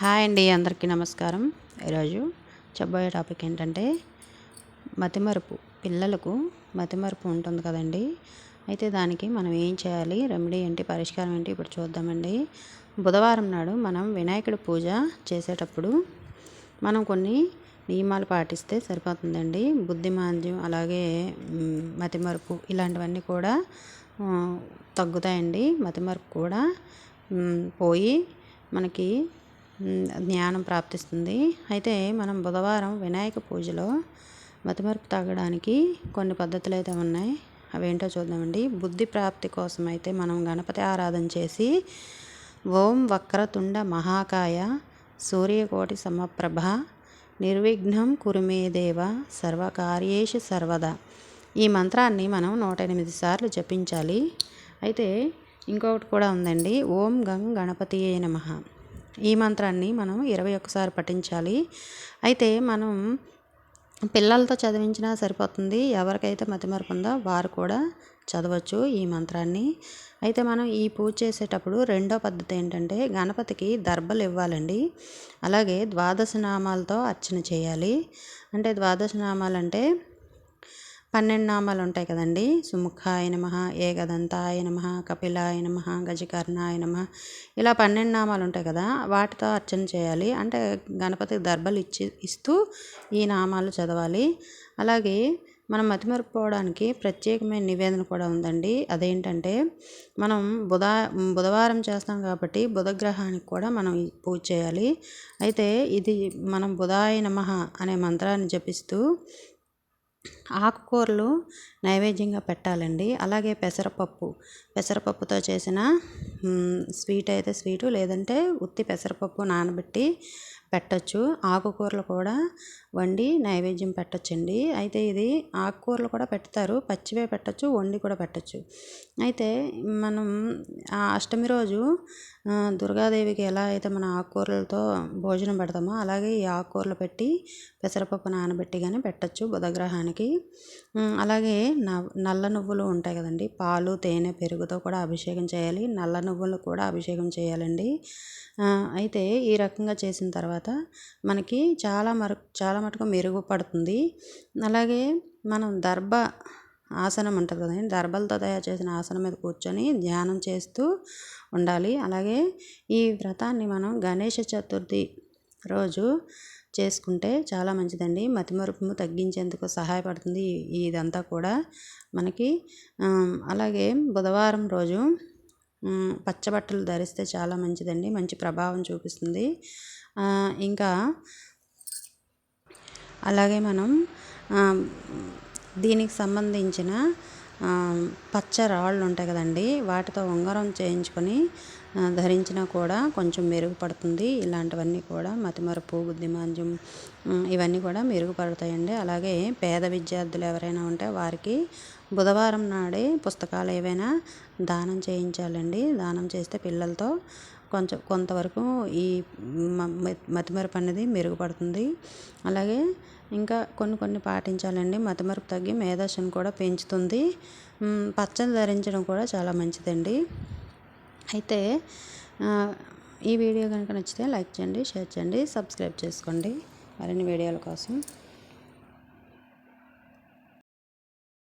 Hi అండి అందరికీ నమస్కారం. ఈరోజు చెప్పబోయే టాపిక్ ఏంటంటే మతిమరుపు. పిల్లలకు మతిమరుపు ఉంటుంది కదండి. అయితే దానికి మనం ఏం చేయాలి? రెమెడీ ఏంటి? పరిష్కారం ఏంటి? ఇప్పుడు చూద్దామండి. బుధవారం నాడు మనం వినాయకుడి పూజ చేసేటప్పుడు మనం కొన్ని నియమాలు పాటిస్తే సరిపోతుందండి. బుద్ధిమాంద్యం అలాగే మతిమరుపు ఇలాంటివన్నీ కూడా తగ్గుతాయండి. మతిమరుపు కూడా పోయి మనకి జ్ఞానం ప్రాప్తిస్తుంది. అయితే మనం బుధవారం వినాయక పూజలో మతిమరుపు తగ్గడానికి కొన్ని పద్ధతులు అయితే ఉన్నాయి. అవేంటో చూద్దామండి. బుద్ధి ప్రాప్తి కోసం అయితే మనం గణపతి ఆరాధన చేసి ఓం వక్రతుండ మహాకాయ సూర్యకోటి సమప్రభ నిర్విఘ్నం కురుమేదేవ సర్వకార్యేషు సర్వదా. ఈ మంత్రాన్ని మనం నూట ఎనిమిది సార్లు జపించాలి. అయితే ఇంకొకటి కూడా ఉందండి. ఓం గం గణపతియే నమః. ఈ మంత్రాన్ని మనం ఇరవై ఒక్కసారి పఠించాలి. అయితే మనం పిల్లలతో చదివించినా సరిపోతుంది. ఎవరికైతే మతిమరుపు ఉందో వారు కూడా చదవచ్చు ఈ మంత్రాన్ని. అయితే మనం ఈ పూజ చేసేటప్పుడు రెండో పద్ధతి ఏంటంటే గణపతికి దర్బలు ఇవ్వాలండి. అలాగే ద్వాదశ నామాలతో అర్చన చేయాలి. అంటే ద్వాదశ నామాలు అంటే పన్నెండు నామాలు ఉంటాయి కదండి. సుముఖాయ నమ ఏకదంతాయ నమ కపిలాయ నమ గజకర్ణాయ నమ. ఇలా పన్నెండు నామాలు ఉంటాయి కదా వాటితో అర్చన చేయాలి. అంటే గణపతికి దర్బలు ఇచ్చి ఇస్తూ ఈ నామాలు చదవాలి. అలాగే మనం మతిమరుపుకోవడానికి ప్రత్యేకమైన నివేదన కూడా ఉందండి. అదేంటంటే మనం బుధ బుధవారం చేస్తాం కాబట్టి బుధగ్రహానికి కూడా మనం పూజ చేయాలి. అయితే ఇది మనం బుధాయ నమః అనే మంత్రాన్ని జపిస్తూ ఆకుకూరలు నైవేద్యంగా పెట్టాలండి. అలాగే పెసరపప్పు. పెసరపప్పుతో చేసిన స్వీట్ అయితే స్వీటు లేదంటే ఉత్తి పెసరపప్పు నానబెట్టి పెట్టచ్చు. ఆకుకూరలు కూడా వండి నైవేద్యం పెట్టచ్చండి. అయితే ఇది ఆకుకూరలు కూడా పెడతారు పచ్చివే పెట్టచ్చు వండి కూడా పెట్టచ్చు. అయితే మనం ఆ అష్టమి రోజు దుర్గాదేవికి ఎలా అయితే మన ఆకుకూరలతో భోజనం పెడతామో అలాగే ఈ ఆకుకూరలు పెట్టి పెసరపప్పు నానబెట్టి కానీ పెట్టచ్చు బుధగ్రహానికి. అలాగే నవ్ నల్ల నువ్వులు ఉంటాయి కదండి పాలు తేనె పెరుగుతో కూడా అభిషేకం చేయాలి నల్ల నువ్వులు కూడా అభిషేకం చేయాలండి. అయితే ఈ రకంగా చేసిన తర్వాత మనకి చాలా మరకు చాలా మటుకు మెరుగుపడుతుంది. అలాగే మనం దర్భ ఆసనం ఉంటుంది కదండి దర్భలతో తయారు చేసిన ఆసనం మీద కూర్చొని ధ్యానం చేస్తూ ఉండాలి. అలాగే ఈ వ్రతాన్ని మనం గణేష చతుర్థి రోజు చేసుకుంటే చాలా మంచిదండి. మతిమరుపును తగ్గించేందుకు సహాయపడుతుంది ఇదంతా కూడా మనకి. అలాగే బుధవారం రోజు పచ్చబట్టలు ధరిస్తే చాలా మంచిదండి. మంచి ప్రభావం చూపిస్తుంది. ఇంకా అలాగే మనం దీనికి సంబంధించిన పచ్చ రాళ్ళు ఉంటాయి కదండి వాటితో ఉంగరం చేయించుకొని ధరించినా కూడా కొంచెం మెరుగుపడుతుంది. ఇలాంటివన్నీ కూడా మతిమరుపు బుద్ధిమాంద్యం ఇవన్నీ కూడా మెరుగుపడతాయండి. అలాగే పేద విద్యార్థులు ఎవరైనా ఉంటే వారికి బుధవారం నాడే పుస్తకాలు ఏవైనా దానం చేయించాలండి. దానం చేస్తే పిల్లలతో కొంచెం కొంతవరకు ఈ మ- మతిమరుపు అనేది మెరుగుపడుతుంది. అలాగే ఇంకా కొన్ని కొన్ని పాటించాలండి. మతిమరుపు తగ్గి మేధస్సును కూడా పెంచుతుంది. పచ్చని ధరించడం కూడా చాలా మంచిదండి. అయితే ఈ వీడియో కనుక నచ్చితే లైక్ చేయండి షేర్ చేయండి సబ్స్క్రైబ్ చేసుకోండి. మరిన్ని వీడియోల కోసం